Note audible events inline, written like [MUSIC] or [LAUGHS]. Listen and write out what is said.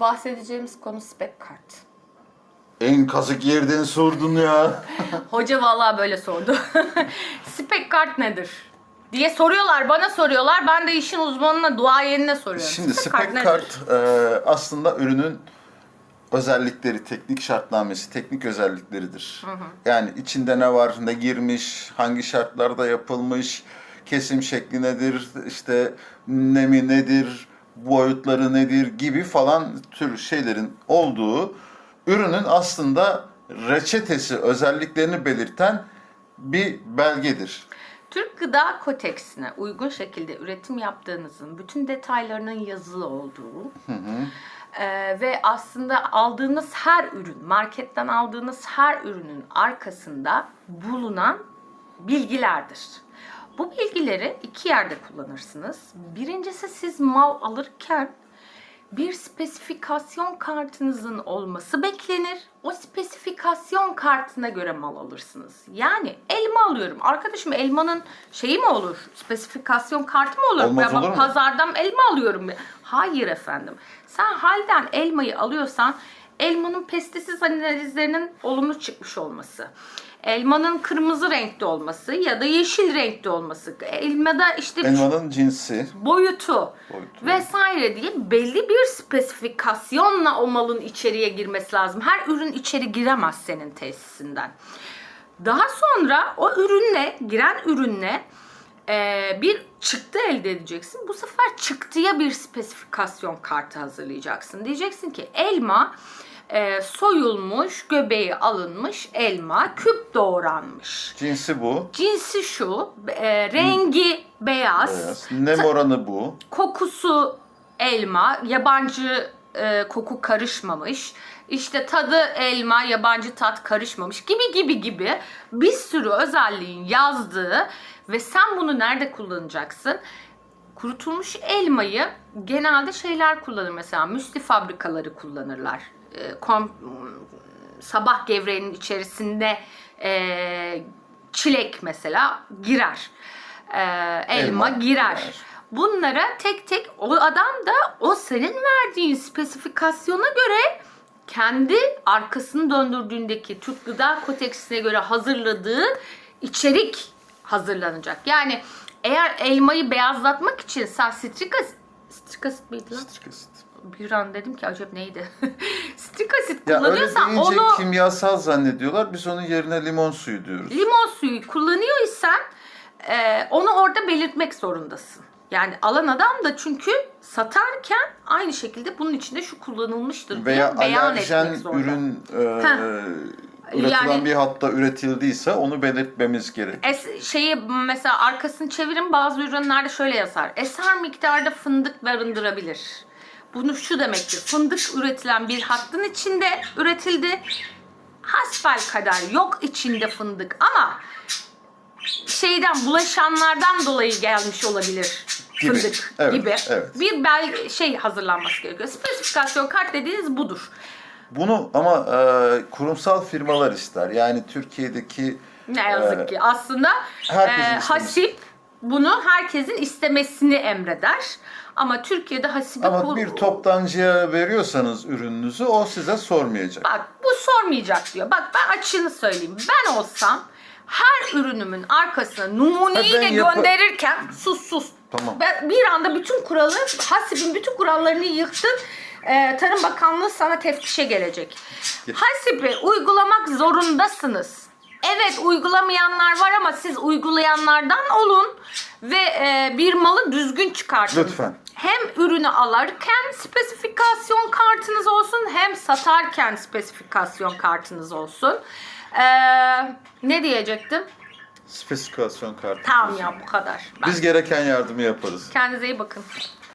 Bahsedeceğimiz konu spec kart. En kazık yerden sordun ya. [LAUGHS] Hoca vallahi böyle sordu. [LAUGHS] spec kart nedir? diye soruyorlar, bana soruyorlar. Ben de işin uzmanına, duayenine soruyorum. Şimdi Spec spec nedir? kart e, aslında ürünün özellikleri, teknik şartnamesi, teknik özellikleridir. Yani içinde ne var, ne girmiş, hangi şartlarda yapılmış, kesim şekli nedir, işte nemi nedir, boyutları nedir gibi falan tür şeylerin olduğu ürünün aslında reçetesi, özelliklerini belirten bir belgedir. Türk Gıda Kodeksine uygun şekilde üretim yaptığınızın bütün detaylarının yazılı olduğu e, ve aslında aldığınız her ürün, marketten aldığınız her ürünün arkasında bulunan bilgilerdir. Bu bilgileri iki yerde kullanırsınız. Birincisi siz mal alırken bir spesifikasyon kartınızın olması beklenir. O spesifikasyon kartına göre mal alırsınız. Yani elma alıyorum. Arkadaşım elmanın şeyi mi olur? Spesifikasyon kartı mı olur? Olmaz Ya olur bak pazardan elma alıyorum. Hayır efendim. Sen halden elmayı alıyorsan elmanın pestisit analizlerinin olumlu çıkmış olması. Elmanın kırmızı renkte olması ya da yeşil renkte olması. Elmada işte Elmanın cinsi, boyutu, Boyutu. vesaire diye belli bir spesifikasyonla o malın içeriye girmesi lazım. Her ürün içeri giremez senin tesisinden. Daha sonra o ürünle, giren ürünle e, bir çıktı elde edeceksin. Bu sefer çıktıya bir spesifikasyon kartı hazırlayacaksın. Diyeceksin ki elma e, soyulmuş, göbeği alınmış elma, küp doğranmış. cinsi bu. Cinsi şu, e, rengi beyaz, Beyaz. Nem oranı bu. kokusu elma, yabancı e, koku karışmamış. İşte tadı elma, yabancı tat karışmamış gibi gibi gibi bir sürü özelliğin yazdığı ve sen bunu nerede kullanacaksın? Kurutulmuş elmayı genelde şeyler kullanır mesela müsli fabrikaları kullanırlar. E, kom- sabah gevreğinin içerisinde e, çilek mesela girer. E, elma, Elma girer. girer. Bunlara tek tek o adam da o senin verdiğin spesifikasyona göre kendi arkasını döndürdüğündeki Türk Gıda Kodeksine göre hazırladığı içerik hazırlanacak. Yani eğer elmayı beyazlatmak için sen strik asit, strik asit miydi lan? Strik asit. Bir an dedim ki acaba neydi? [LAUGHS] strik asit Ya öyle kullanıyorsan deyince onu kimyasal zannediyorlar. Biz onun yerine limon suyu diyoruz. limon suyu kullanıyorsan e, onu orada belirtmek zorundasın. Yani alan adam da çünkü satarken aynı şekilde bunun içinde şu kullanılmıştır Veya diye beyan alerjen etmek zorunda. ürün e, Heh. üretilen Yani- bir hatta üretildiyse onu belirtmemiz gerek. Es, şeyi mesela arkasını çevirin bazı ürünlerde şöyle yazar. Eser miktarda fındık barındırabilir. Bunu şu demektir. Fındık üretilen bir hattın içinde üretildi. Hasbel kadar yok içinde fındık ama şeyden bulaşanlardan dolayı gelmiş olabilir Gibi. fındık Evet, gibi. evet. Bir bel şey hazırlanması gerekiyor. Spesifikasyon kart dediğiniz budur. Bunu ama e, kurumsal firmalar ister. Yani Türkiye'deki Ne yazık Ee, ki. Aslında e, hasip bunu herkesin istemesini emreder. Ama Türkiye'de hasibi ama bir toptancıya veriyorsanız ürününüzü o size sormayacak. Bak bu sormayacak diyor. Bak ben açığını söyleyeyim. Ben olsam her ürünümün arkasına numuneyi Ha, de ben yapa- gönderirken sus sus. Tamam. Ben bir anda bütün kuralı, hasibin bütün kurallarını yıktın. Ee, Tarım Bakanlığı sana teftişe gelecek. Hasibi uygulamak zorundasınız. Evet uygulamayanlar var ama siz uygulayanlardan olun ve e, bir malı düzgün çıkartın. Lütfen. Hem ürünü alırken spesifikasyon kartınız olsun hem satarken spesifikasyon kartınız olsun. Ee, ne diyecektim? Spesifikasyon kartı. Tamam ya bu kadar. Ben- Biz gereken yardımı yaparız. Kendinize iyi bakın.